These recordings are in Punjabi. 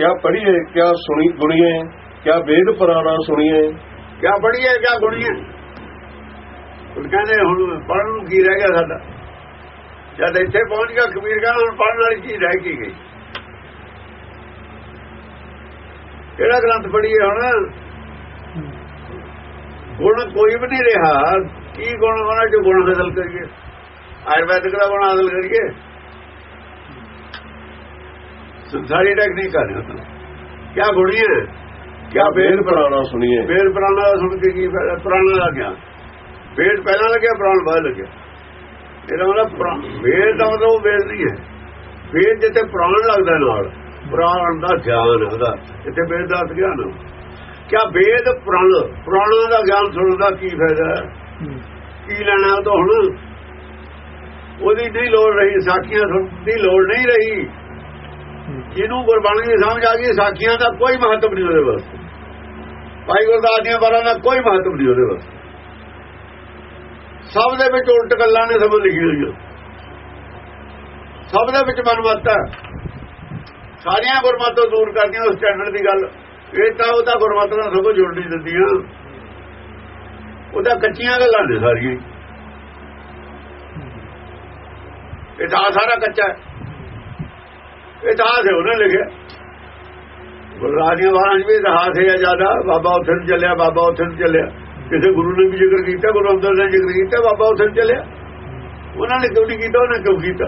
ਕਿਆ ਪੜੀਏ ਕਿਆ ਸੁਣੀ ਗੁਣੀਏ, ਕਿਆ ਵੇਦ ਪੁਰਾਣਾ ਸੁਣੀਏ। ਕਿਆ ਪੜ੍ਹੀਏ, ਕਿਆ ਗੁਣੀਏ? ਉਹ ਕਹਿੰਦੇ ਹੁਣ ਪੜ੍ਹਨ ਨੂੰ ਕੀ ਰਹਿ ਗਿਆ ਸਾਡਾ? ਜਦ ਇੱਥੇ ਪਹੁੰਚ ਗਿਆ, ਕਬੀਰ ਕਹਿੰਦਾ ਹੁਣ ਪੜ੍ਹਨ ਵਾਲੀ ਚੀਜ਼ ਰਹਿ ਕੀ ਗਈ? ਕਿਹੜਾ ਗ੍ਰੰਥ ਪੜ੍ਹੀਏ ਹੁਣ? ਗੁਣ ਕੋਈ ਵੀ ਨਹੀਂ ਰਿਹਾ। ਕੀ ਗੁਣ ਹੋਣਾ ਜੋ ਗੁਣ ਹਾਸਲ ਕਰੀਏ। ਆਯੁਰਵੈਦਿਕ ਦਾ ਗੁਣ ਹਾਸਲ ਕਰੀਏ। ਸੰਸਾਰੀ ਟੈਕਨੀਕ ਆ ਰਿਹਾ। ਤਾਂ ਕਿਆ ਗੁਣੀਏ ਕਿਆ ਵੇਦ ਪੁਰਾਣਾ ਸੁਣੀਏ। ਵੇਦ ਪੁਰਾਣਾ ਸੁਣ ਕੇ ਕੀ ਫਾਇਦਾ? ਪੁਰਾਣਾ ਦਾ ਗਿਆ। ਵੇਦ ਪਹਿਲਾਂ ਲੱਗਿਆ ਪੁਰਾਣ ਬਾਅਦ ਲੱਗਿਆ। ਇਹਦਾ ਮਤਲਬ ਵੇਦ ਦਾ ਮਤਲਬ ਉਹ ਵੇਦ ਨਹੀਂ ਹੈ। ਵੇਦ ਜਿੱਥੇ ਪੁਰਾਣ ਲੱਗਦਾ ਨਾਲ ਪੁਰਾਣ ਦਾ ਗਿਆਨ ਉਹਦਾ। ਇੱਥੇ ਵੇਦ ਦਾ ਗਿਆਨ ਕਿਆ ਵੇਦ ਪੁਰਾਣ ਪੁਰਾਣਾ ਦਾ ਗਿਆਨ ਸੁਣਨ ਦਾ ਕੀ ਫਾਇਦਾ ਹੈ? ਕੀ ਲੈਣਾ ਉਹ ਤੋਂ ਹੁਣ? ਉਹਦੀ ਨਹੀਂ ਲੋੜ ਰਹੀ ਸਾਖੀਆਂ ਸੁਣਨ ਦੀ ਲੋੜ ਨਹੀਂ ਰਹੀ। ਜਿਹਨੂੰ ਗੁਰਬਾਣੀ ਦੀ ਸਮਝ ਆ ਗਈ, ਸਾਖੀਆਂ ਦਾ ਕੋਈ ਮਹੱਤਵ ਨਹੀਂ ਉਹਦੇ ਵਾਸਤੇ। ਭਾਈ ਗੁਰਦਾਸ ਦੀਆਂ ਬਾਰਾਂ ਦਾ ਕੋਈ ਮਹੱਤਵ ਨਹੀਂ ਉਹਦੇ ਵਾਸਤੇ। ਸਭ ਦੇ ਵਿੱਚ ਉਲਟ ਗੱਲਾਂ ਨੇ ਸਭ ਲਿਖੀ ਹੋਈਆਂ ਸਭ ਦੇ ਵਿੱਚ ਮਨਮਤ ਹੈ ਸਾਰੀਆਂ ਗੁਰਮਤ ਤੋਂ ਦੂਰ ਕਰਦੀਆਂ ਉਸ ਸਟੈਂਡਰਡ ਦੀ ਗੱਲ। ਇਹ ਤਾਂ ਉਹਦਾ ਗੁਰਮਤ ਨਾਲ ਸਭ ਜੋੜ ਨਹੀਂ ਦਿੰਦੀਆਂ ਉਹਦਾ ਕੱਚੀਆਂ ਗੱਲਾਂ ਨੇ ਸਾਰੀਆਂ। ਇਹ ਤਾਂ ਸਾਰਾ ਕੱਚਾ ਹੈ। ਇਤਿਹਾਸ ਹੈ, ਉਹਨੇ ਲਿਖਿਆ। ਗੁਰਰਾਜੀਆਂ ਵਾਰਾਂ 'ਚ ਵੀ ਇਤਿਹਾਸ ਹੈ ਜ਼ਿਆਦਾ। ਬਾਬਾ ਉੱਥੇ ਨੂੰ ਚੱਲਿਆ, ਬਾਬਾ ਉੱਥੇ ਨੂੰ ਚੱਲਿਆ। ਕਿਸੇ ਗੁਰੂ ਨੇ ਵੀ ਜ਼ਿਕਰ ਕੀਤਾ, ਗੁਰੂ ਅੰਦਰ ਨੇ ਜ਼ਿਕਰ ਕੀਤਾ, ਬਾਬਾ ਉੱਥੇ ਨੂੰ ਚੱਲਿਆ। ਉਹਨਾਂ ਨੇ ਕਿਉਂ ਨਹੀਂ ਕੀਤਾ, ਉਹਨੇ ਕਿਉਂ ਕੀਤਾ?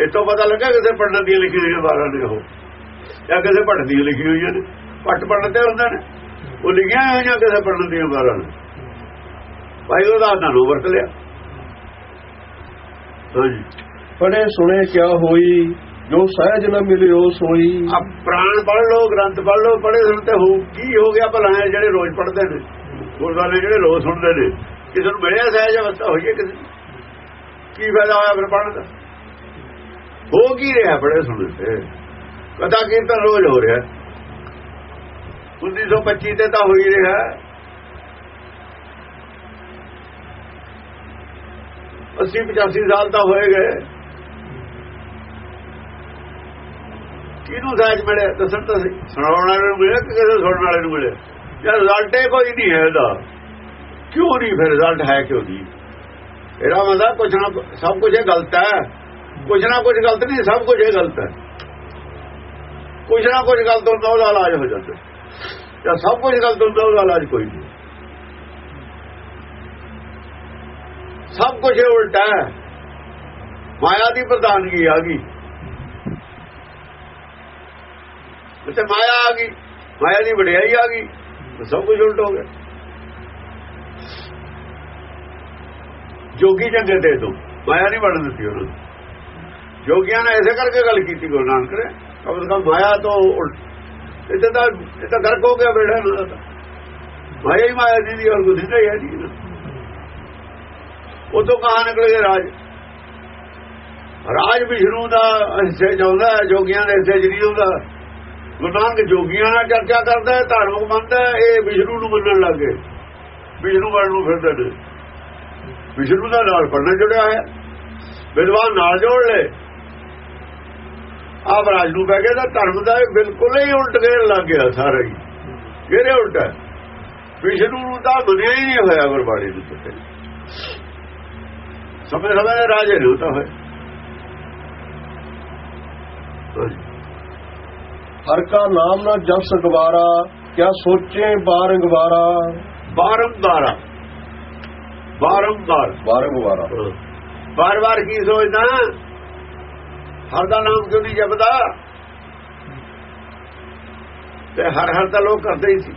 ਇਹ ਤੋਂ ਪਤਾ ਲੱਗਾ ਕਿਸੇ ਪੰਡਤ ਦੀਆਂ ਲਿਖੀ ਹੋਈਆਂ ਵਾਰਾਂ ਨੇ ਉਹ। ਜਾਂ ਕਿਸੇ ਭੱਟ ਦੀਆਂ ਲਿਖੀ ਹੋਈਆਂ ਨੇ। ਪੱਟ ਪੰਡਤ ਤੇ ਹੁੰਦੇ ਨੇ। ਉਹ ਲਿਖੀਆਂ ਹੋਈਆਂ ਕਿਸੇ ਪੰਡਤ ਦੀਆਂ ਵਾਰਾਂ ਨੇ? ਭਾਈ ਉਹਦਾ ਨਾਮ ਵਰਤ ਲਿਆ। ਹਾਂਜੀ। ਪੜੇ ਸੁਣੇ ਕਿਆ ਹੋਈ। ਜੋ ਸਹਿਜ ਨ ਮਿਲਿਓ ਸੋਈ। ਆ ਪ੍ਰਾਣ ਪੜ ਲੋ ਗ੍ਰੰਥ ਪੜ ਲੋ ਪੜੇ ਸੁਣ ਤੇ ਹੋ ਕੀ ਹੋ ਗਿਆ ਭਲਾ ਜਿਹੜੇ ਰੋਜ਼ ਪੜਦੇ ਨੇ? ਗੁਰਦਾਰੇ ਜਿਹੜੇ ਰੋਜ਼ ਸੁਣਦੇ ਨੇ। ਕਿਸੇ ਨੂੰ ਮਿਲਿਆ ਸਹਿਜ ਅਵਸਥਾ ਹੋਈ ਕਿਸੇ ਨੂੰ? ਕੀ ਫਾਇਦਾ ਹੋਇਆ ਫਿਰ ਪੜਨ ਦਾ? ਹੋ ਕੀ ਰਿਹਾ ਪੜੇ ਸੁਣ ਤੇ? ਕਥਾ ਤਾਂ ਰੋਜ਼ ਹੋ ਰਿਹਾ। 1925 ਤੇ ਤਾਂ ਹੋ ਹੀ ਰਿਹਾ। 80 85 ਸਾਲ ਤਾਂ ਹੋਏ ਗਏ। ਕਿਹਨੂੰ ਸਾਜ ਮਿਲਿਆ? ਦੱਸਣ ਤਾਂ ਸਹੀ। ਸੁਣਾਉਣ ਵਾਲੇ ਨੂੰ ਮਿਲਿਆ ਕਿ ਕਿਸੇ ਸੁਣਨ ਵਾਲੇ ਨੂੰ ਮਿਲਿਆ? ਯਾਰ ਰਿਜ਼ਲਟ ਇਹ ਕੋਈ ਨਹੀਂ ਹੈ ਇਹਦਾ। ਕਿਉਂ ਨਹੀਂ ਫਿਰ ਰਿਜ਼ਲਟ ਹੈ ਕਿਉਂ ਨਹੀਂ? ਇਹਦਾ ਮਤਲਬ ਕੁਛ ਨਾ ਕੁ- ਸਭ ਕੁਝ ਇਹ ਗਲਤ ਹੈ। ਕੁਛ ਨਾ ਕੁਝ ਗਲਤ ਨਹੀਂ, ਸਭ ਕੁਝ ਇਹ ਗਲਤ ਹੈ। ਕੁਛ ਨਾ ਕੁਝ ਗਲਤ ਹੁੰਦਾ, ਉਹਦਾ ਇਲਾਜ ਹੋ ਜਾਂਦਾ। ਜਾਂ ਸਭ ਕੁਝ ਗਲਤ ਹੁੰਦਾ, ਉਹਦਾ ਇਲਾਜ ਕੋਈ ਨਹੀਂ। ਸਭ ਕੁਝ ਇਹ ਉਲਟਾ ਹੈ। ਮਾਇਆ ਦੀ ਪ੍ਰਧਾਨਗੀ ਆ ਗਈ। ਉੱਥੇ ਮਾਇਆ ਆ ਗਈ ਮਾਇਆ ਦੀ ਵਡਿਆਈ ਆ ਗਈ ਸਭ ਕੁਝ ਉਲਟ ਹੋ ਗਿਆ। ਜੋਗੀ ਚੰਗੇ ਦੇ ਦੋ ਮਾਇਆ ਨਹੀਂ ਵੜਨ ਦਿੱਤੀ ਉਹਨਾਂ ਜੋਗੀਆਂ ਨੇ ਐਸੇ ਕਰਕੇ ਗੱਲ ਕੀਤੀ ਗੁਰੂ ਨਾਨਕ ਨੇ ਕਮ ਸੇ ਕਮ ਮਾਇਆ ਤੋਂ ਉਲਟ। ਇੱਥੇ ਤਾਂ ਇਹ ਤਾਂ ਗਰਕ ਹੋ ਗਿਆ ਬੇੜਾ ਇਹਨਾਂ ਦਾ ਮਾਇਆ ਹੀ ਮਾਇਆ ਦੀ ਦੀ ਔਰ ਕੁਝ ਨਹੀਂ ਹੈ ਜੀ ਉਹ ਤੋਂ ਕਹਾਂ ਨਿਕਲ ਗਏ ਰਾਜ। ਰਾਜ ਵਿਸ਼ਨੂੰ ਦਾ ਹਿੱਸੇ ਚਾਹੁੰਦਾ ਹੈ, ਜੋਗੀਆਂ ਦੇ ਹਿੱਸੇ 'ਚ ਨਹੀਂ ਹੁੰਦਾ ਗੁਰੂ ਨਾਨਕ ਜੋਗੀਆਂ ਨਾਲ ਚਰਚਾ ਕਰਦਾ ਹੈ, ਧਾਰਮਿਕ ਮੰਨਦਾ ਇਹ ਵਿਸ਼ਨੂੰ ਨੂੰ ਮੰਨਣ ਲੱਗ ਗਏ। ਵਿਸ਼ਨੂੰ ਵੱਲ ਨੂੰ ਫਿਰਦੇ ਨੇ। ਵਿਸ਼ਨੂੰ ਦਾ ਨਾਲ ਪੜਨਾ ਜੁੜਿਆ ਹੈ ਵਿਦਵਾਨ ਨਾਲ ਜੋੜ ਲੈ ਆਪ ਰਾਜ ਨੂੰ ਪੈ ਗਿਆ ਤਾਂ ਧਰਮ ਦਾ ਇਹ ਬਿਲਕੁਲ ਹੀ ਉਲਟ ਗੇਰ ਲੱਗ ਗਿਆ ਸਾਰਾ ਹੀ। ਗੇਰੇ ਉਲਟਾ ਵਿਸ਼ਨੂੰ ਨੂੰ ਤਾਂ ਮੰਨਿਆ ਹੀ ਨਹੀਂ ਹੋਇਆ ਗੁਰਬਾਣੀ ਦੇ ਉੱਤੇ। ਸਮੇਂ ਸਮੇਂ ਰਾਜੇ ਨੇ ਉਹ ਤਾਂ ਹੋਇਆ ਹਾਂਜੀ। ਹਰ ਕਾ ਨਾਮ ਨਾ ਜਪਸ ਗਵਾਰਾ ਕਿਆ ਸੋਚੇ ਬਾਰੰਗਵਾਰਾ। ਬਾਰੰਬਾਰ। ਬਾਰੰਬਾਰ। ਬਾਰੰਗਵਾਰਾ। ਬਾਰ-ਬਾਰ ਕੀ ਸੋਚਦਾ? ਹਰ ਦਾ ਨਾਮ ਕਿਉਂ ਨਹੀਂ ਜਪਦਾ? ਤੇ ਹਰ ਹਰ ਤਾਂ ਲੋਕ ਕਰਦੇ ਹੀ ਸੀ।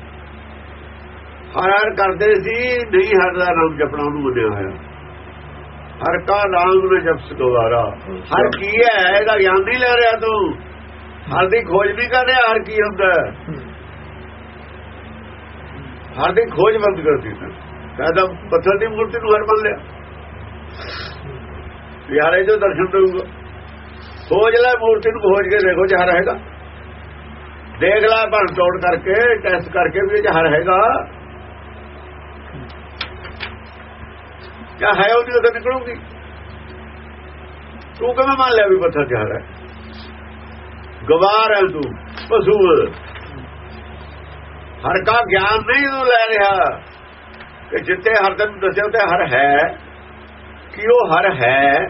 ਹਰ ਹਰ ਕਰਦੇ ਸੀ ਨਹੀਂ ਹਰ ਦਾ ਨਾਮ ਜਪਣਾ ਉਹਨੂੰ ਮੰਨਿਆ ਹੋਇਆ। ਹਰ ਕਾ ਨਾਮ ਨੂੰ ਜਪ ਸਦੋਵਾਰਾ ਹਰ ਕੀ ਹੈ ਇਹਦਾ ਗਿਆਨ ਨਹੀਂ ਲੈ ਰਿਹਾ ਤੂੰ। ਹਰ ਦੀ ਖੋਜ ਨਹੀਂ ਕਰ ਹਰ ਕੀ ਹੁੰਦਾ? ਹੈ। ਹਰ ਦੀ ਖੋਜ ਬੰਦ ਕਰਦੀ ਤੂੰ ਕਹਿੰਦਾ ਪੱਥਰ ਦੀ ਮੂਰਤੀ ਨੂੰ ਹਰ ਮੰਨ ਲਿਆ। ਯਾਰੇ ਜੋ ਦਰਸ਼ਨ ਦਊਗਾ ਖੋਜ ਲੈ ਮੂਰਤੀ ਨੂੰ, ਖੋਜ ਕੇ ਦੇਖੋ ਜੇ ਹਰ ਹੈਗਾ। ਦੇਖ ਲੈ ਭੰਨ ਤੋੜ ਕਰਕੇ, ਟੈਸਟ ਕਰਕੇ ਵੀ ਇਹ 'ਚ ਹਰ ਹੈਗਾ। ਜਾਂ ਹੈ ਉਹਦੀ ਤਾਂ ਨਿਕਲੂਗੀ। ਤੂੰ ਕਿਵੇਂ ਮੰਨ ਲਿਆ ਵੀ ਪੱਥਰ 'ਚ ਹਰ ਹੈ? ਗਵਾਰ ਹੈ ਤੂੰ ਪਸ਼ੂ। ਹਰ ਕਾ ਗਿਆਨ ਨਹੀਂ ਤੂੰ ਲੈ ਰਿਹਾ। ਕਿ ਜਿੱਤੇ ਹਰ ਦਿਨ ਦੱਸਿਆ ਤੇ ਹਰ ਹੈ। ਕਿ ਉਹ ਹਰ ਹੈ।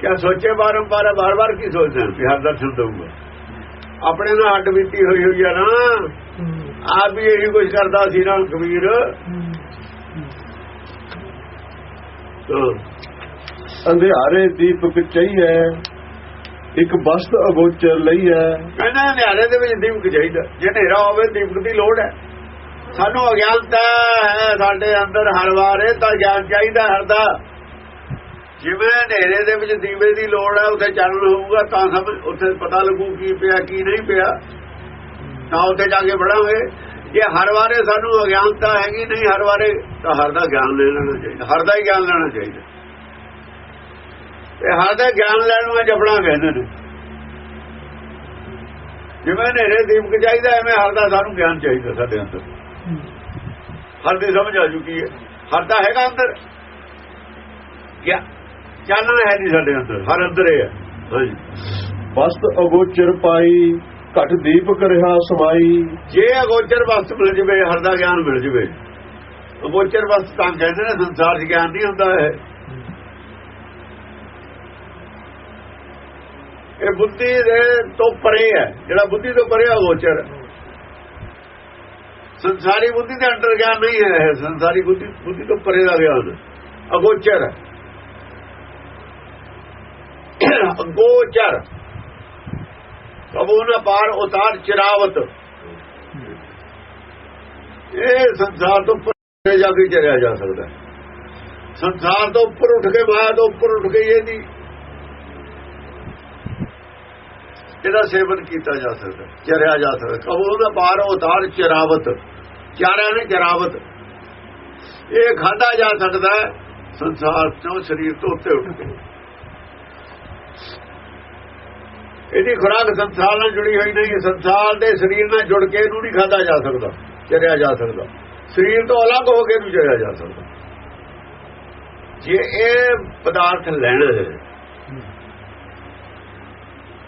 ਕਿਆ ਸੋਚੇ ਬਾਰੰਬਾਰ ਬਾਰ-ਬਾਰ ਕੀ ਸੋਚਦੇ ਕਿ ਹਰ ਦਰਸ਼ਨ ਦਊਗਾ। ਆਪਣੇ ਨਾਲ ਹੱਡ ਬੀਤੀ ਹੋਈ ਹੋਈ ਆ ਨਾ। ਆਪ ਵੀ ਇਹੀ ਕੁਝ ਕਰਦਾ ਸੀ ਨਾ ਕਬੀਰ। ਹਾਂ ਅੰਧਿਆਰੇ ਦੀਪਕ ਚਈਐ ਇੱਕ ਬਸਤ ਅਗੋਚਰ ਲਈਐ ਕਹਿੰਦਾ ਨਿਆਰੇ ਦੇ ਵਿੱਚ ਦੀਪਕ ਚਾਹੀਦਾ, ਜੇ ਹਨੇਰਾ ਹੋਵੇ ਦੀਪਕ ਦੀ ਲੋੜ ਹੈ। ਸਾਨੂੰ ਅਗਿਆਨਤਾ ਹੈ, ਸਾਡੇ ਅੰਦਰ ਹਰ ਵਾਰੇ ਤਾਂ ਗਿਆਨ ਚਾਹੀਦਾ ਹਰਦਾ ਜਿਵੇਂ ਹਨੇਰੇ ਦੇ ਵਿੱਚ ਦੀਵੇ ਦੀ ਲੋੜ ਹੈ, ਉੱਥੇ ਚਾਨਣ ਹੋਊਗਾ, ਤਾਂ ਸਭ ਉੱਥੇ ਪਤਾ ਲੱਗੂ ਕੀ ਪਿਆ, ਕੀ ਨਹੀਂ ਪਿਆ। ਤਾਂ ਉੱਥੇ ਜਾ ਕੇ ਪੜਾਂਗੇ ਜੇ ਹਰ ਵਾਰੇ ਸਾਨੂੰ ਅਗਿਆਨਤਾ ਹੈਗੀ ਨਹੀਂ, ਹਰ ਵਾਰੇ ਤਾਂ ਹਰ ਦਾ ਗਿਆਨ ਲੈ ਲੈਣਾ ਚਾਹੀਦਾ, ਹਰ ਦਾ ਹੀ ਗਿਆਨ ਲੈਣਾ ਚਾਹੀਦਾ। ਤੇ ਹਰ ਦਾ ਗਿਆਨ ਲੈਣ ਨੂੰ ਜਪਣਾ ਕਹਿੰਦੇ ਨੇ। ਜਿਵੇਂ ਹਨੇਰੇ ਦੀਪਕ ਚਾਹੀਦਾ ਐਵੇਂ ਹਰ ਦਾ ਸਾਨੂੰ ਗਿਆਨ ਚਾਹੀਦਾ ਸਾਡੇ ਅੰਦਰ। ਹਰ ਦੀ ਸਮਝ ਆ ਚੁੱਕੀ ਹੈ। ਹਰ ਦਾ ਹੈਗਾ ਅੰਦਰ। ਕਿਆ ਚਾਨਣ ਹੈ ਨਹੀਂ ਸਾਡੇ ਅੰਦਰ। ਹਰ ਅੰਦਰ ਹੀ। ਹਾਂਜੀ। ਬਸਤ ਅਗੋਚਰ ਪਾਈ ਘਟ ਦੀਪਕ ਰਿਹਾ ਸਮਾਈ। ਜੇ ਅਗੋਚਰ ਵਸਤ ਮਿਲ ਜਵੇ ਹਰ ਦਾ ਗਿਆਨ ਮਿਲ ਜਵੇ। ਅਗੋਚਰ ਵਸਤ ਤਾਂ ਕਹਿੰਦੇ ਨੇ ਸੰਸਾਰ 'ਚ ਗਿਆਨ ਨਹੀਂ ਹੁੰਦਾ ਹੈ ਇਹ ਬੁੱਧੀ ਦੇ ਤੋਂ ਪਰੇ ਹੈ। ਜਿਹੜਾ ਬੁੱਧੀ ਤੋਂ ਪਰੇ ਹੈ ਅਗੋਚਰ ਸੰਸਾਰੀ ਬੁੱਧੀ ਦੇ ਅੰਦਰ ਗਿਆਨ ਨਹੀਂ ਹੈ ਇਹ। ਸੰਸਾਰੀ ਬੁੱਧੀ ਬੁੱਧੀ ਤੋਂ ਪਰੇ ਦਾ ਗਿਆਨ। ਅਗੋਚਰ ਅਗੋਚਰ ਕਬੂ ਨਾ ਪਾਰ ਉਤਾਰ ਚਿਰਾਵਤ। ਇਹ ਸੰਸਾਰ ਤੋਂ ਉੱਪਰ ਜਾ ਕੇ ਚਰਿਆ ਜਾ ਸਕਦਾ ਸੰਸਾਰ ਤੋਂ ਉੱਪਰ ਉੱਠ ਕੇ ਮਾਇਆ ਤੋਂ ਉੱਪਰ ਉੱਠ ਕੇ ਇਹਦੀ ਇਹਦਾ ਸੇਵਨ ਕੀਤਾ ਜਾ ਸਕਦਾ, ਚਰਿਆ ਜਾ ਸਕਦਾ। ਕਬੂ ਨਾ ਪਾਰ ਉਤਾਰ ਚਰਾਵਤ, ਚਾਰਿਆਂ ਨੇ ਚਰਾਵਤ। ਇਹ ਖਾਦਾ ਜਾ ਸਕਦਾ ਸੰਸਾਰ ਤੋਂ ਸਰੀਰ ਤੋਂ ਉੱਤੇ ਉੱਠ ਕੇ। ਇਹਦੀ ਖੁਰਾਕ ਸੰਸਾਰ ਨਾਲ ਜੁੜੀ ਹੋਈ ਨਹੀਂ, ਸੰਸਾਰ ਦੇ ਸਰੀਰ ਨਾਲ ਜੁੜ ਕੇ ਇਹਨੂੰ ਨਹੀਂ ਖਾਦਾ ਜਾ ਸਕਦਾ, ਚਰਿਆ ਜਾ ਸਕਦਾ। ਸਰੀਰ ਤੋਂ ਅਲੱਗ ਹੋ ਕੇ ਇਹਨੂੰ ਚਰਿਆ ਜਾ ਸਕਦਾ। ਜੇ ਇਹ ਪਦਾਰਥ ਲੈਣਾ ਹੈ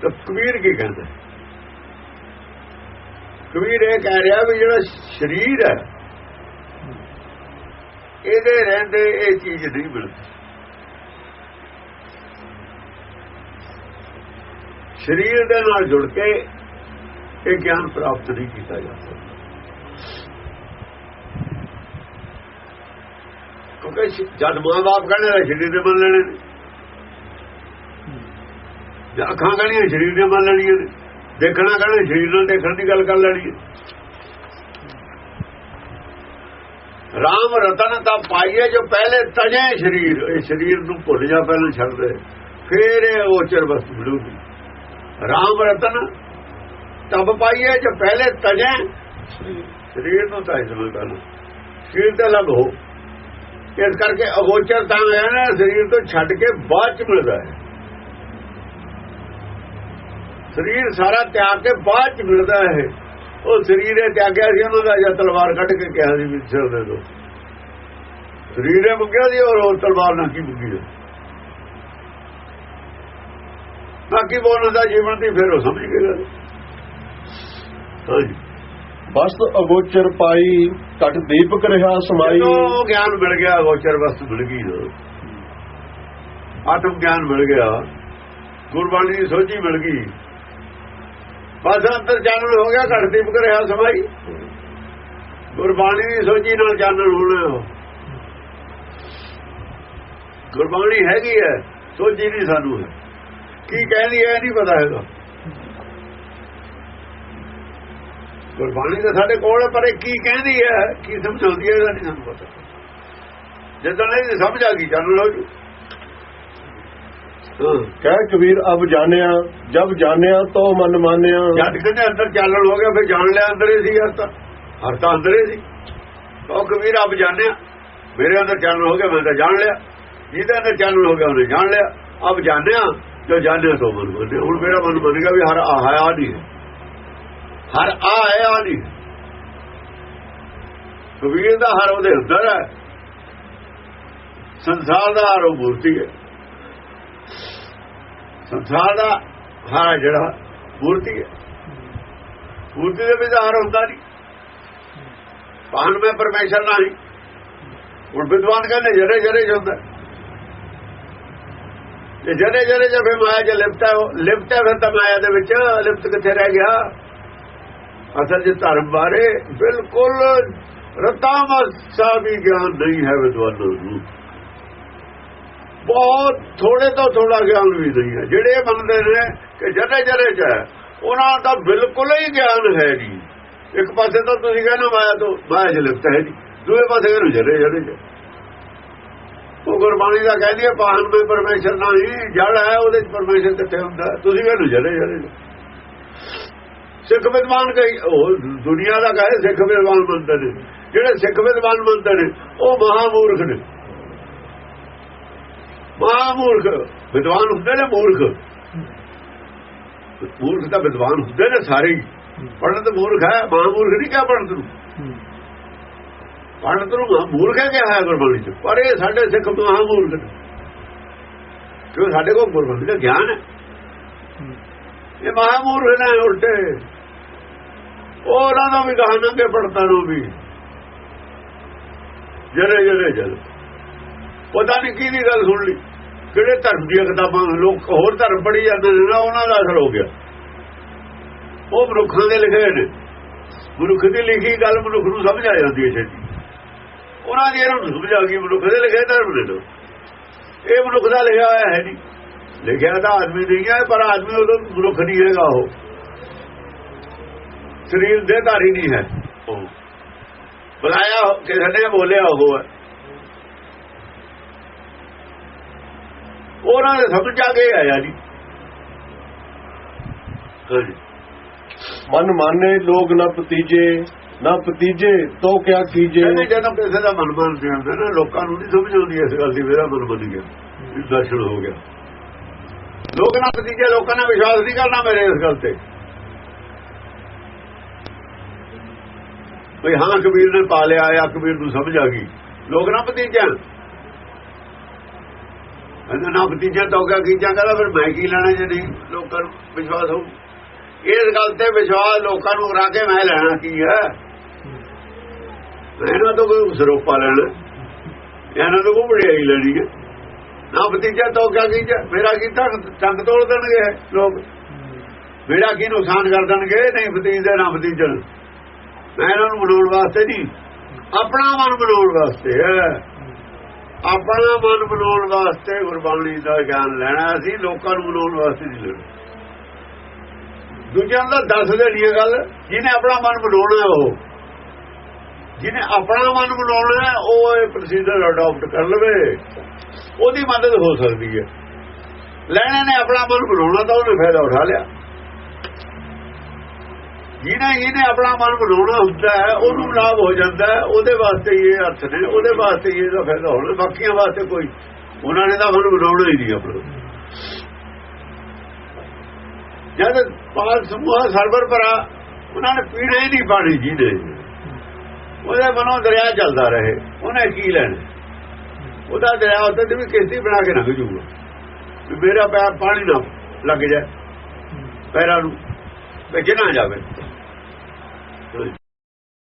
ਤਾਂ ਕਬੀਰ ਕੀ ਕਹਿੰਦਾ? ਕਬੀਰ ਇਹ ਕਹਿ ਰਿਹਾ ਵੀ ਜਿਹੜਾ ਸਰੀਰ ਹੈ, ਇਹਦੇ ਰਹਿੰਦੇ ਇਹ ਚੀਜ਼ ਨਹੀਂ ਮਿਲਦੀ। ਸਰੀਰ ਦੇ ਨਾਲ ਜੁੜ ਕੇ ਇਹ ਗਿਆਨ ਪ੍ਰਾਪਤ ਨਹੀਂ ਕੀਤਾ ਜਾ ਸਕਦਾ। ਕਿਉਂਕਿ ਜਦ ਮਾਂ-ਬਾਪ ਕਹਿੰਦੇ ਨੇ, ਸਰੀਰ ਦੇ ਮੰਨ ਲੈਣੇ ਨੇ। ਅੱਖਾਂ ਕਹਿੰਦੀਆਂ ਸਰੀਰ ਨੇ ਮੰਨ ਲੈਣੀਆਂ ਨੇ। ਦੇਖਣਾ ਕਹਿੰਦੇ ਸਰੀਰ ਨਾਲ ਦੇਖਣ ਦੀ ਗੱਲ ਕਰ ਲੈਣੀ ਹੈ। ਰਾਮ ਰਤਨ ਤਾਂ ਪਾਈਏ ਜੋ ਪਹਿਲੇ ਤਜੇ ਸਰੀਰ, ਇਹ ਸਰੀਰ ਨੂੰ ਭੁੱਲ ਜਾ ਪਹਿਲਾਂ ਛੱਡ ਦੇ, ਫੇਰ ਇਹ ਉਚਰ ਵਸਤ ਮਿਲੂਗੀ। ਰਾਮ ਰਤਨ ਤਬ ਪਾਈਏ ਜੋ ਪਹਿਲੇ ਤਜੇ ਸਰੀਰ ਨੂੰ ਤਾਂ ਇਸ ਇਸਮੇ ਪਹਿਲਾਂ ਸਰੀਰ ਤੇ ਅਲੱਗ ਹੋ। ਇਸ ਕਰਕੇ ਅਗੋਚਰ ਤਾਂ ਹੈ ਨਾ, ਸਰੀਰ ਤੋਂ ਛੱਡ ਕੇ ਬਾਅਦ ਚ ਮਿਲਦਾ ਹੈ। ਸਰੀਰ ਸਾਰਾ ਤਿਆਗ ਕੇ ਬਾਅਦ ਚ ਮਿਲਦਾ ਹੈ ਉਹ ਸਰੀਰ ਇਹ ਤਿਆਗਿਆ ਸੀ ਉਹਨਾਂ ਦਾ ਜਾਂ ਤਲਵਾਰ ਕੱਢ ਕੇ ਕਿਹਾ ਸੀ ਵੀ ਸਿਰ ਦੇ ਦੋ। ਸਰੀਰ ਇਹ ਮੰਗਿਆ ਸੀ ਔਰ ਉਹ ਤਲਵਾਰ ਨਾਲ ਕੀ ਹੈ ਬਾਕੀ ਬੋਲਣ ਦਾ ਜੀਵਨ ਦੀ ਫਿਰ ਉਹ ਸਮਝ ਗੱਲ ਹਾਂਜੀ। ਬਸਤ ਅਗੋਚਰ ਪਾਈ ਘਟ ਦੀਪਕ ਰਿਹਾ ਸਮਾਈ। ਉਹ ਗਿਆਨ ਮਿਲ ਗਿਆ ਗੋਚਰ ਵਸਤ ਮਿਲ ਗਈ। ਨਾ ਆਤਮ ਗਿਆਨ ਮਿਲ ਗਿਆ। ਗੁਰਬਾਣੀ ਦੀ ਸੋਝੀ ਮਿਲ ਗਈ। ਬਸ ਅੰਦਰ ਚਾਨਣ ਹੋ ਗਿਆ ਘਟ ਦੀਪਕ ਰਿਹਾ ਸਮਾਈ। ਗੁਰਬਾਣੀ ਦੀ ਸੋਝੀ ਨਾਲ ਚਾਨਣ ਹੋਣਾ ਉਹ। ਗੁਰਬਾਣੀ ਹੈਗੀ ਹੈ ਸੋਝੀ ਨਹੀਂ ਸਾਨੂੰ ਹੈ। ਕੀ ਕਹਿੰਦੀ ਹੈ ਇਹ ਨਹੀਂ ਪਤਾ ਹੈਗਾ। ਗੁਰਬਾਣੀ ਤਾਂ ਸਾਡੇ ਕੋਲ ਹੈ, ਪਰ ਇਹ ਕੀ ਕਹਿੰਦੀ ਹੈ ਕੀ ਸਮਝਾਉਂਦੀ ਹੈ ਇਹਦਾ ਨਹੀਂ ਸਾਨੂੰ ਪਤਾ। ਜਦੋਂ ਇਹ ਸਮਝ ਆ ਗਈ ਚਾਨਣ ਹੋ ਜੂ ਕਹਿ ਕਬੀਰ ਅਬ ਜਾਣਿਆ ਜਬ ਜਾਣਿਆ ਤੋ ਮਨ ਮਾਨਿਆ। ਜਦ ਕਹਿੰਦੇ ਅੰਦਰ ਚਾਲਣ ਹੋ ਗਿਆ ਫਿਰ ਜਾਣ ਲਿਆ ਅੰਦਰ ਹੀ ਸੀ ਹਰ ਤਾਂ ਹਰ ਤਾਂ ਅੰਦਰ ਹੀ ਸੀ। ਉਹ ਕਬੀਰ ਆਪ ਜਾਣਿਆ ਮੇਰੇ ਅੰਦਰ ਚਾਲਣ ਹੋ ਗਿਆ ਮੈਂ ਤਾਂ ਜਾਣ ਲਿਆ। ਜਿਹਦੇ ਅੰਦਰ ਚਾਲਣ ਹੋ ਗਿਆ ਉਹਨੇ ਜਾਣ ਲਿਆ। ਆਪ ਜਾਣਿਆ ਜੋ ਜਾਣਿਆ ਸੋ ਮਨ ਮੰਨਿਆ। ਹੁਣ ਮੇਰਾ ਮਨ ਮੰਨ ਗਿਆ ਵੀ ਹਰ ਆ ਹੈ ਆ ਨਹੀਂ ਹੈ। ਹਰ ਆ ਹੈ ਆ ਨਹੀਂ। ਕਬੀਰ ਦਾ ਹਰ ਉਹਦੇ ਅੰਦਰ ਹੈ। ਸੰਸਾਰ ਦਾ ਹਰ ਉਹ ਮੂਰਤੀ ਹੈ। ਸੰਸਾਰ ਦਾ ਹਾਰ ਜਿਹੜਾ ਮੂਰਤੀ ਹੈ। ਮੂਰਤੀ ਦੇ ਵਿੱਚ ਹੁੰਦਾ ਨਹੀਂ। ਪਾਣ ਮੈਂ ਪਰਮੇਸ਼ਰ ਨਹੀਂ ਹੁਣ ਵਿਦਵਾਨ ਕਹਿੰਦੇ ਜਰੇ ਜਰੇ ਚ ਹੁੰਦਾ। ਜੇ ਜਰੇ ਜਰੇ ਜਦ ਮਾਇਆ ਚ ਲਿਪਟਾ ਲਿਪਟਾ ਫਿਰ ਤਾਂ ਮਾਇਆ ਦੇ ਵਿੱਚ। ਲਿਪਟ ਕਿੱਥੇ ਰਹਿ ਗਿਆ? ਅਸਲ ਜੇ ਧਰਮ ਬਾਰੇ ਬਿਲਕੁਲ ਰਤਾ ਰਤਾਮਸਾ ਵੀ ਗਿਆਨ ਨਹੀਂ ਹੈ ਵਿਦਵਾਨਾਂ ਨੂੰ। ਬਹੁਤ ਥੋੜੇ ਤੋਂ ਥੋੜਾ ਗਿਆਨ ਵੀ ਨਹੀਂ ਹੈ। ਜਿਹੜੇ ਇਹ ਮੰਨਦੇ ਨੇ ਕਿ ਜਰੇ ਜਰੇ ਚ ਹੈ, ਉਹਨਾਂ ਦਾ ਬਿਲਕੁਲ ਹੀ ਗਿਆਨ ਹੈ ਨਹੀਂ ਇੱਕ ਪਾਸੇ ਤਾਂ ਤੁਸੀਂ ਕਹਿੰਦੇ ਮਾਇਆ ਤੋਂ ਮਾਇਆ ਚ ਲਿਪਟ ਹੈ ਜੀ। ਦੂਏ ਪਾਸੇ ਇਹਨੂੰ ਜਰੇ ਜਰੇ ਚ। ਉਹ ਗੁਰਬਾਣੀ ਦਾ ਕਹਿੰਦੀ ਹੈ ਪਾਹਨ ਵਿੱਚ ਪਰਮੇਸ਼ਰ ਨਹੀਂ, ਜੜ ਹੈ ਉਹਦੇ ਚ ਪਰਮੇਸ਼ਰ ਕਿੱਥੇ ਹੁੰਦਾ? ਤੁਸੀਂ ਕਹਿੰਦੇ ਜਰੇ ਜਰੇ ਸਿੱਖ ਵਿਦਵਾਨ ਕਹੀ ਉਹ ਦੁਨੀਆ ਦਾ ਕਹੇ ਸਿੱਖ ਵਿਦਵਾਨ ਮੰਨਦੇ ਨੇ। ਜਿਹੜੇ ਸਿੱਖ ਵਿਦਵਾਨ ਮੰਨਦੇ ਨੇ, ਉਹ ਮਹਾਮੂਰਖ ਨੇ। ਮਹਾਮੂਰਖ ਵਿਦਵਾਨ ਹੁੰਦੇ ਨੇ ਮੂਰਖ। ਮੂਰਖ ਤਾਂ ਵਿਦਵਾਨ ਹੁੰਦੇ ਨੇ ਸਾਰੇ ਹੀ। ਪੜ੍ਹਨ ਮੂਰਖ ਹੈ, ਮਹਾਮੂਰਖ ਨਹੀਂ ਕਿਹਾ ਪੜ੍ਹਨ ਨੂੰ। ਪੰਡਤ ਨੂੰ ਮੂਰਖ ਹੈ ਕਿਹਾ ਹੈ ਗੁਰਬਾਣੀ ਚ। ਪਰ ਇਹ ਸਾਡੇ ਸਿੱਖ ਮਹਾਮੂਰਖ ਨੇ। ਕਿਉਂ ਸਾਡੇ ਕੋਲ ਗੁਰਬਾਣੀ ਦਾ ਗਿਆਨ ਹੈ? ਇਹ ਮਹਾਮੂਰਖ ਨੇ ਉਲਟੇ। ਉਹਨਾਂ ਦਾ ਵੀ ਗਾਹਾਂ ਕੇ ਪੜਤਾ ਨੂੰ ਵੀ। ਜਰੇ ਜਰੇ ਜਲ ਪਤਾ ਨਹੀਂ ਕੀ ਦੀ ਗੱਲ ਸੁਣ ਲਈ। ਜਿਹੜੇ ਧਰਮ ਦੀਆਂ ਕਿਤਾਬਾਂ, ਲੋਕ ਹੋਰ ਧਰਮ ਪੜ੍ਹੀ ਜਾਂਦੇ ਨੇ ਨਾ ਉਹਨਾਂ ਦਾ ਅਸਰ ਹੋ ਗਿਆ। ਉਹ ਮਨੁੱਖਾਂ ਦੇ ਲਿਖੇ ਨੇ। ਮਨੁੱਖ ਦੀ ਲਿਖੀ ਗੱਲ ਮਨੁੱਖ ਨੂੰ ਸਮਝ ਆ ਜਾਂਦੀ ਹੈ ਛੇਤੀ। ਉਹਨਾਂ ਦੀ ਇਹਨਾਂ ਨੂੰ ਸਮਝ ਆ ਗਈ, ਮਨੁੱਖ ਦੇ ਲਿਖੇ ਧਰਮ ਨੇ ਲੋ ਇਹ ਮਨੁੱਖ ਦਾ ਲਿਖਿਆ ਹੋਇਆ ਹੈ ਨਹੀਂ। ਲਿਖਿਆ ਤਾਂ ਆਦਮੀ ਨਹੀਂ ਹੈ ਪਰ ਆਦਮੀ ਉਦੋਂ ਮਨੁੱਖ ਨਹੀਂ ਹੈਗਾ ਉਹ। ਸਰੀਰ ਦੇ ਧਾਰੀ ਨਹੀਂ ਹੈ ਉਹ। ਬੁਲਾਇਆ, ਕਿਸੇ ਨੇ ਬੋਲਿਆ ਉਹ ਹੈ। ਉਹਨਾਂ ਨੇ ਸਮਝ ਆ ਕੇ ਆਇਆ ਜੀ। ਮਨ ਮਾਨੇ ਲੋਗ ਨਾ ਪਤੀਜੇ ਨਾ ਪਤੀਜੇ ਤੋ ਕਿਆ ਕੀਜੇ। ਕਹਿੰਦੇ ਜਦੋਂ ਕਿਸੇ ਦਾ ਮਨ ਮਨ ਜਾਂਦਾ ਨਾ ਲੋਕਾਂ ਨੂੰ ਨਹੀਂ ਸਮਝ ਆਉਂਦੀ ਇਸ ਗੱਲ ਦੀ ਮੇਰਾ ਮਨ ਬਣ ਗਿਆ। ਦਰਸ਼ਨ ਹੋ ਗਿਆ। ਲੋਕ ਨਾ ਨਤੀਜੇ ਲੋਕਾਂ ਨੇ ਵਿਸ਼ਵਾਸ ਨਹੀਂ ਕਰਨਾ ਮੇਰੇ ਇਸ ਗੱਲ ਤੇ। ਵੀ ਹਾਂ ਕਬੀਰ ਨੇ ਪਾ ਲਿਆ ਆ ਕਬੀਰ ਨੂੰ ਸਮਝ ਆ ਗਈ। ਲੋਕ ਨਾ ਭਤੀਜਾ। ਇਹਨਾਂ ਨਾ ਭਤੀਜਾ ਤਾਂ ਕਿਆ ਕੀਜਾ ਕਹਿੰਦਾ ਫਿਰ ਮੈਂ ਕੀ ਲੈਣਾ ਜੇ ਨਹੀਂ? ਲੋਕਾਂ ਨੂੰ ਵਿਸ਼ਵਾਸ ਹੋ ਇਸ ਗੱਲ ਤੇ ਵਿਸ਼ਵਾਸ ਲੋਕਾਂ ਨੂੰ ਕਰਾ ਕੇ ਮੈਂ ਲੈਣਾ ਕੀ ਹੈ? ਇਹਨਾਂ ਤੋਂ ਕੋਈ ਸਰੋਪਾ ਲੈਣਾ। ਇਹਨਾਂ ਤੋਂ ਕੋਈ ਵਡਿਆਈ ਲੈਣੀ ਹੈ। ਨਾ ਭਤੀਜਾ ਤੋਂ ਕਿਆ ਕੀਜਾ ਮੇਰਾ ਕੀਤਾ ਤੰਗ ਤੋੜ ਦੇਣਗੇ ਲੋਕ? ਮੇਰਾ ਕੀ ਨੁਕਸਾਨ ਕਰ ਦੇਣਗੇ? ਨਹੀਂ ਭਤੀਜੇ ਨਾ ਭਤੀਜਣ ਮੈਂ ਇਹਨਾਂ ਨੂੰ ਬਣਾਉਣ ਵਾਸਤੇ ਨਹੀਂ। ਆਪਣਾ ਮਨ ਬਣਾਉਣ ਵਾਸਤੇ ਹੈ। ਆਪਣਾ ਮਨ ਬਣਾਉਣ ਵਾਸਤੇ ਗੁਰਬਾਣੀ ਦਾ ਗਿਆਨ ਲੈਣਾ ਸੀ, ਲੋਕਾਂ ਨੂੰ ਬਣਾਉਣ ਵਾਸਤੇ ਨਹੀਂ ਲੈਣਾ। ਦੂਜਿਆਂ ਦਾ ਦੱਸ ਦੇਣੀ ਹੈ ਗੱਲ, ਜਿਹਨੇ ਆਪਣਾ ਮਨ ਬਣਾਉਣਾ ਉਹ। ਜਿਹਨੇ ਆਪਣਾ ਮਨ ਬਣਾਉਣਾ ਉਹ ਇਹ ਪ੍ਰੋਸੀਜਰ ਅਡਾਪਟ ਕਰ ਲਵੇ। ਉਹਦੀ ਮਦਦ ਹੋ ਸਕਦੀ ਹੈ। ਲੈਣੇ ਨੇ ਆਪਣਾ ਮਨ ਬਣਾਉਣਾ ਤਾਂ ਉਹਨੇ ਫਾਇਦਾ ਉਠਾ ਲਿਆ। ਜਿਹਨੇ ਇਹਨੇ ਆਪਣਾ ਮਨ ਬਣਾਉਣਾ ਹੁੰਦਾ ਹੈ, ਉਹਨੂੰ ਲਾਭ ਹੋ ਜਾਂਦਾ ਉਹਦੇ ਵਾਸਤੇ ਇਹ ਅਰਥ ਨੇ, ਉਹਦੇ ਵਾਸਤੇ ਇਹ ਇਹਦਾ ਫਾਇਦਾ ਹੋਣਾ, ਬਾਕੀਆਂ ਵਾਸਤੇ ਕੋਈ, ਉਹਨਾਂ ਨੇ ਤਾਂ ਮਨ ਬਣਾਉਣਾ ਹੀ ਨਹੀਂ ਆਪਣਾ। ਜਦ ਪਾਲ ਸਮੂਹ ਸਰਵਰ ਭਰਾ ਉਹਨਾਂ ਨੇ ਪੀਣਾ ਹੀ ਨਹੀਂ ਪਾਣੀ ਜੀ ਉਹਦੇ ਮਨੋਂ ਦਰਿਆ ਚੱਲਦਾ ਰਹੇ, ਉਹਨੇ ਕੀ ਲੈਣਾ? ਉਹਦਾ ਦਰਿਆ ਉੱਤੇ ਤੇ ਵੀ ਕਿਸ਼ਤੀ ਬਣਾ ਕੇ ਨਾ ਜੂਗਾ ਮੇਰਾ ਪੈਰ ਪਾਣੀ ਨਾ ਲੱਗ ਜਾਏ, ਪੈਰਾਂ ਨੂੰ ਵਿੱਚ ਨਾ ਜਾਵੇ। good.